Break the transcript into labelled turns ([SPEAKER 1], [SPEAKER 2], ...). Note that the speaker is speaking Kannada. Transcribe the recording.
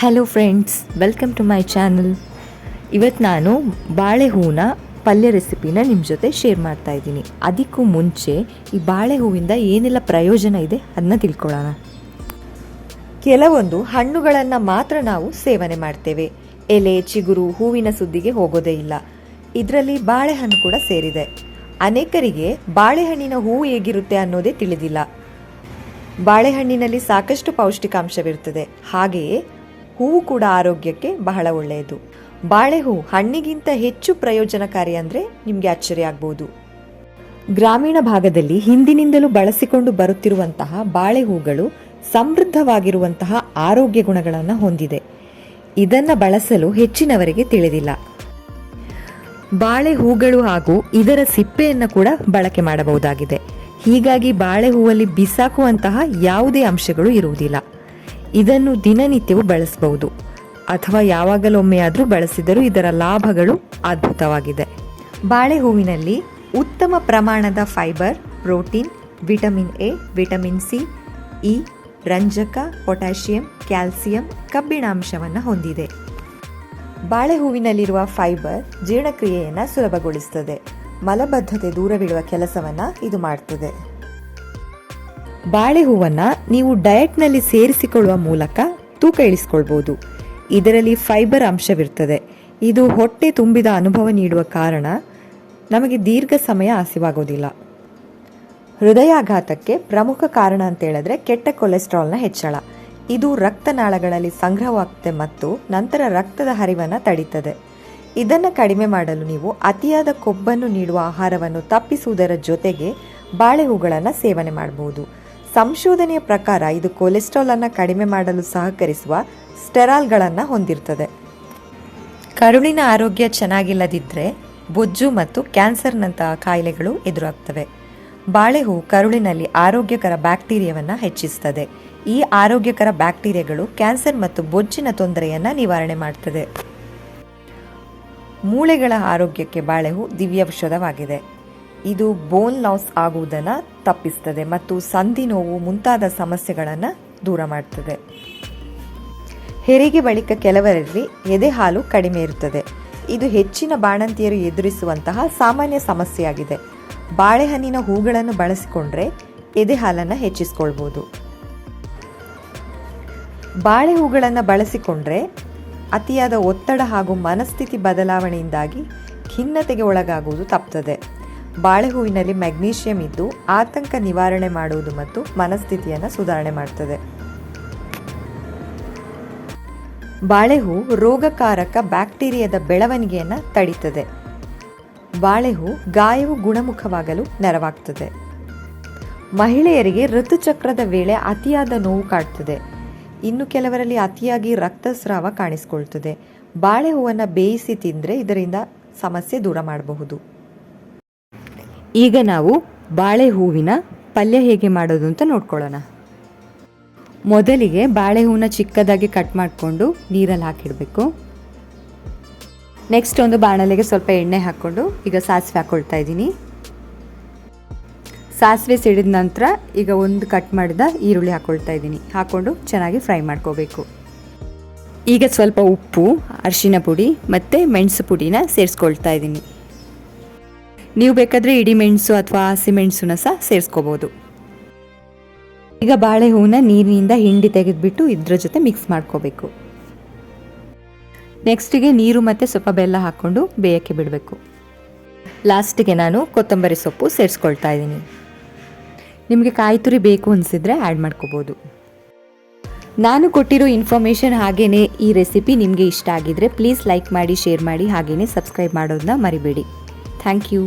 [SPEAKER 1] Hello friends welcome to my channel ಇವತ್ತು ನಾನು ಬಾಳೆ ಹೂವಿನ ಪಲ್ಯ ರೆಸಿಪಿನ ನಿಮ್ಮ ಜೊತೆ ಶೇರ್ ಮಾಡ್ತಾ ಇದ್ದೀನಿ. ಅದಕ್ಕೂ ಮುಂಚೆ ಈ ಬಾಳೆಹೂವಿಂದ ಏನೆಲ್ಲ ಪ್ರಯೋಜನ ಇದೆ ಅದನ್ನ ತಿಳ್ಕೊಳ್ಳೋಣ. ಕೆಲವೊಂದು ಹಣ್ಣುಗಳನ್ನು ಮಾತ್ರ ನಾವು ಸೇವನೆ ಮಾಡ್ತೇವೆ. ಎಲೆ, ಚಿಗುರು, ಹೂವಿನ ಸುದ್ದಿಗೆ ಹೋಗೋದೇ ಇಲ್ಲ. ಇದರಲ್ಲಿ ಬಾಳೆಹಣ್ಣು ಕೂಡ ಸೇರಿದೆ. ಅನೇಕರಿಗೆ ಬಾಳೆಹಣ್ಣಿನ ಹೂವು ಹೇಗಿರುತ್ತೆ ಅನ್ನೋದೇ ತಿಳಿದಿಲ್ಲ. ಬಾಳೆಹಣ್ಣಿನಲ್ಲಿ ಸಾಕಷ್ಟು ಪೌಷ್ಟಿಕಾಂಶವಿರುತ್ತದೆ ಹಾಗೆಯೇ ಹೂವು ಕೂಡ ಆರೋಗ್ಯಕ್ಕೆ ಬಹಳ ಒಳ್ಳೆಯದು. ಬಾಳೆಹೂ ಹಣ್ಣಿಗಿಂತ ಹೆಚ್ಚು ಪ್ರಯೋಜನಕಾರಿ ಅಂದರೆ ನಿಮಗೆ ಆಶ್ಚರ್ಯ ಆಗ್ಬೋದು. ಗ್ರಾಮೀಣ ಭಾಗದಲ್ಲಿ ಹಿಂದಿನಿಂದಲೂ ಬಳಸಿಕೊಂಡು ಬರುತ್ತಿರುವಂತಹ ಬಾಳೆಹೂಗಳು ಸಮೃದ್ಧವಾಗಿರುವಂತಹ ಆರೋಗ್ಯ ಗುಣಗಳನ್ನು ಹೊಂದಿದೆ. ಇದನ್ನು ಬಳಸಲು ಹೆಚ್ಚಿನವರಿಗೆ ತಿಳಿದಿಲ್ಲ. ಬಾಳೆ ಹೂಗಳು ಹಾಗೂ ಇದರ ಸಿಪ್ಪೆಯನ್ನು ಕೂಡ ಬಳಕೆ ಮಾಡಬಹುದಾಗಿದೆ. ಹೀಗಾಗಿ ಬಾಳೆ ಹೂವಲ್ಲಿ ಬಿಸಾಕುವಂತಹ ಯಾವುದೇ ಅಂಶಗಳು ಇರುವುದಿಲ್ಲ. ಇದನ್ನು ದಿನನಿತ್ಯವೂ ಬಳಸಬಹುದು. ಅಥವಾ ಯಾವಾಗಲೊಮ್ಮೆಯಾದರೂ ಬಳಸಿದರೂ ಇದರ ಲಾಭಗಳು ಅದ್ಭುತವಾಗಿದೆ. ಬಾಳೆಹೂವಿನಲ್ಲಿ ಉತ್ತಮ ಪ್ರಮಾಣದ fibre, protein, vitamin A, vitamin C, E, ರಂಜಕ, ಪೊಟ್ಯಾಷಿಯಂ, ಕ್ಯಾಲ್ಸಿಯಂ ಕಬ್ಬಿಣಾಂಶವನ್ನು ಹೊಂದಿದೆ. ಬಾಳೆ ಹೂವಿನಲ್ಲಿರುವ ಫೈಬರ್ ಜೀರ್ಣಕ್ರಿಯೆಯನ್ನು ಸುಲಭಗೊಳಿಸುತ್ತದೆ ಮಲಬದ್ಧತೆ ದೂರವಿಡುವ ಕೆಲಸವನ್ನು ಇದು ಮಾಡ್ತದೆ. ಬಾಳೆ ಹೂವನ್ನು ನೀವು ಡಯಟ್ನಲ್ಲಿ ಸೇರಿಸಿಕೊಳ್ಳುವ ಮೂಲಕ ತೂಕ ಇಳಿಸ್ಕೊಳ್ಬೋದು. ಇದರಲ್ಲಿ ಫೈಬರ್ ಅಂಶವಿರ್ತದೆ ಇದು ಹೊಟ್ಟೆ ತುಂಬಿದ ಅನುಭವ ನೀಡುವ ಕಾರಣ ನಮಗೆ ದೀರ್ಘ ಸಮಯ ಹಸಿವಾಗೋದಿಲ್ಲ. ಹೃದಯಾಘಾತಕ್ಕೆ ಪ್ರಮುಖ ಕಾರಣ ಅಂತ ಹೇಳಿದ್ರೆ ಕೆಟ್ಟ ಕೊಲೆಸ್ಟ್ರಾಲ್ನ ಹೆಚ್ಚಳ. ಇದು ರಕ್ತನಾಳಗಳಲ್ಲಿ ಸಂಗ್ರಹವಾಗುತ್ತೆ ಮತ್ತು ನಂತರ ರಕ್ತದ ಹರಿವನ್ನು ತಡೀತದೆ. ಇದನ್ನು ಕಡಿಮೆ ಮಾಡಲು ನೀವು ಅತಿಯಾದ ಕೊಬ್ಬನ್ನು ನೀಡುವ ಆಹಾರವನ್ನು ತಪ್ಪಿಸುವುದರ ಜೊತೆಗೆ ಬಾಳೆಹೂಗಳನ್ನು ಸೇವನೆ ಮಾಡಬಹುದು ಸಂಶೋಧನೆಯ ಪ್ರಕಾರ ಇದು ಕೊಲೆಸ್ಟ್ರಾಲ್ ಅನ್ನು ಕಡಿಮೆ ಮಾಡಲು ಸಹಕರಿಸುವ ಸ್ಟೆರಾಲ್ಗಳನ್ನು ಹೊಂದಿರ್ತದೆ. ಕರುಳಿನ ಆರೋಗ್ಯ ಚೆನ್ನಾಗಿಲ್ಲದಿದ್ದರೆ ಬೊಜ್ಜು ಮತ್ತು ಕ್ಯಾನ್ಸರ್ನಂತಹ ಕಾಯಿಲೆಗಳು ಎದುರಾಗ್ತವೆ. ಬಾಳೆಹೂ ಕರುಳಿನಲ್ಲಿ ಆರೋಗ್ಯಕರ ಬ್ಯಾಕ್ಟೀರಿಯಾವನ್ನು ಹೆಚ್ಚಿಸ್ತದೆ. ಈ ಆರೋಗ್ಯಕರ ಬ್ಯಾಕ್ಟೀರಿಯಾಗಳು ಕ್ಯಾನ್ಸರ್ ಮತ್ತು ಬೊಜ್ಜಿನ ತೊಂದರೆಯನ್ನು ನಿವಾರಣೆ ಮಾಡ್ತದೆ. ಮೂಳೆಗಳ ಆರೋಗ್ಯಕ್ಕೆ ಬಾಳೆಹೂ ದಿವ್ಯೌಷಧವಾಗಿದೆ ಇದು ಬೋನ್ ಲಾಸ್ ಆಗುವುದನ್ನು ತಪ್ಪಿಸ್ತದೆ ಮತ್ತು ಸಂಧಿ ನೋವು ಮುಂತಾದ ಸಮಸ್ಯೆಗಳನ್ನು ದೂರ ಮಾಡ್ತದೆ. ಹೆರಿಗೆ ಬಳಿಕ ಕೆಲವರಲ್ಲಿ ಎದೆ ಹಾಲು ಕಡಿಮೆ ಇರುತ್ತದೆ. ಇದು ಹೆಚ್ಚಿನ ಬಾಣಂತಿಯರು ಎದುರಿಸುವಂತಹ ಸಾಮಾನ್ಯ ಸಮಸ್ಯೆಯಾಗಿದೆ. ಬಾಳೆಹಣ್ಣಿನ ಹೂಗಳನ್ನು ಬಳಸಿಕೊಂಡ್ರೆ ಎದೆ ಹಾಲನ್ನು ಹೆಚ್ಚಿಸಿಕೊಳ್ಬೋದು. ಬಾಳೆ ಹೂಗಳನ್ನು ಬಳಸಿಕೊಂಡ್ರೆ ಅತಿಯಾದ ಒತ್ತಡ ಹಾಗೂ ಮನಸ್ಥಿತಿ ಬದಲಾವಣೆಯಿಂದಾಗಿ ಖಿನ್ನತೆಗೆ ಒಳಗಾಗುವುದು ತಪ್ಪುತ್ತದೆ ಬಾಳೆ ಹೂವಿನಲ್ಲಿ ಮೆಗ್ನೀಷಿಯಂ ಇದ್ದು ಆತಂಕ ನಿವಾರಣೆ ಮಾಡುವುದು ಮತ್ತು ಮನಸ್ಥಿತಿಯನ್ನು ಸುಧಾರಣೆ ಮಾಡ್ತದೆ. ಬಾಳೆಹೂ ರೋಗಕಾರಕ ಬ್ಯಾಕ್ಟೀರಿಯಾದ ಬೆಳವಣಿಗೆಯನ್ನು ತಡೀತದೆ. ಬಾಳೆಹೂ ಗಾಯವು ಗುಣಮುಖವಾಗಲು ನೆರವಾಗ್ತದೆ. ಮಹಿಳೆಯರಿಗೆ ಋತುಚಕ್ರದ ವೇಳೆ ಅತಿಯಾದ ನೋವು ಕಾಡ್ತದೆ. ಇನ್ನು ಕೆಲವರಲ್ಲಿ ಅತಿಯಾಗಿ ರಕ್ತಸ್ರಾವ ಕಾಣಿಸ್ಕೊಳ್ತದೆ. ಬಾಳೆಹೂವನ್ನು ಬೇಯಿಸಿ ತಿಂದರೆ ಇದರಿಂದ ಸಮಸ್ಯೆ ದೂರ ಮಾಡಬಹುದು. ಈಗ ನಾವು ಬಾಳೆ ಹೂವಿನ ಪಲ್ಯ ಹೇಗೆ ಮಾಡೋದು ಅಂತ ನೋಡ್ಕೊಳ್ಳೋಣ. ಮೊದಲಿಗೆ ಬಾಳೆ ಹೂವನ್ನ ಚಿಕ್ಕದಾಗಿ ಕಟ್ ಮಾಡಿಕೊಂಡು ನೀರಲ್ಲಿ ಹಾಕಿಡಬೇಕು. ನೆಕ್ಸ್ಟ್ ಒಂದು ಬಾಣಲೆಗೆ ಸ್ವಲ್ಪ ಎಣ್ಣೆ ಹಾಕ್ಕೊಂಡು ಈಗ ಸಾಸಿವೆ ಹಾಕ್ಕೊಳ್ತಾ ಇದ್ದೀನಿ. ಸಾಸಿವೆ ಸಿಡಿದ ನಂತರ ಈಗ ಒಂದು ಕಟ್ ಮಾಡಿದ ಈರುಳ್ಳಿ ಹಾಕ್ಕೊಳ್ತಾ ಇದ್ದೀನಿ. ಹಾಕ್ಕೊಂಡು ಚೆನ್ನಾಗಿ ಫ್ರೈ ಮಾಡ್ಕೋಬೇಕು. ಈಗ ಸ್ವಲ್ಪ ಉಪ್ಪು, ಅರಿಶಿನ ಪುಡಿ ಮತ್ತು ಮೆಣಸು ಪುಡಿನ ಸೇರಿಸ್ಕೊಳ್ತಾ ಇದ್ದೀನಿ. ನೀವು ಬೇಕಾದರೆ ಇಡಿ ಮೆಣಸು ಅಥವಾ ಹಸಿಮೆಣಸನ್ನ ಸಹ ಸೇರಿಸ್ಕೋಬೋದು. ಈಗ ಬಾಳೆ ಹೂವನ್ನ ನೀರಿನಿಂದ ಹಿಂಡಿ ತೆಗೆದುಬಿಟ್ಟು ಇದ್ರ ಜೊತೆ ಮಿಕ್ಸ್ ಮಾಡ್ಕೋಬೇಕು. ನೆಕ್ಸ್ಟಿಗೆ ನೀರು ಮತ್ತು ಸ್ವಲ್ಪ ಬೆಲ್ಲ ಹಾಕ್ಕೊಂಡು ಬೇಯಕ್ಕೆ ಬಿಡಬೇಕು. ಲಾಸ್ಟಿಗೆ ನಾನು ಕೊತ್ತಂಬರಿ ಸೊಪ್ಪು ಸೇರಿಸ್ಕೊಳ್ತಾ ಇದ್ದೀನಿ. ನಿಮಗೆ ಕಾಯಿ ತುರಿ ಬೇಕು ಅನಿಸಿದ್ರೆ ಆ್ಯಡ್ ಮಾಡ್ಕೋಬೋದು. ನಾನು ಕೊಟ್ಟಿರೋ ಇನ್ಫಾರ್ಮೇಷನ್ ಹಾಗೆಯೇ ಈ ರೆಸಿಪಿ ನಿಮಗೆ ಇಷ್ಟ ಆಗಿದ್ರೆ ಪ್ಲೀಸ್ ಲೈಕ್ ಮಾಡಿ ಶೇರ್ ಮಾಡಿ ಹಾಗೆಯೇ ಸಬ್ಸ್ಕ್ರೈಬ್ ಮಾಡೋದನ್ನ ಮರಿಬೇಡಿ. Thank you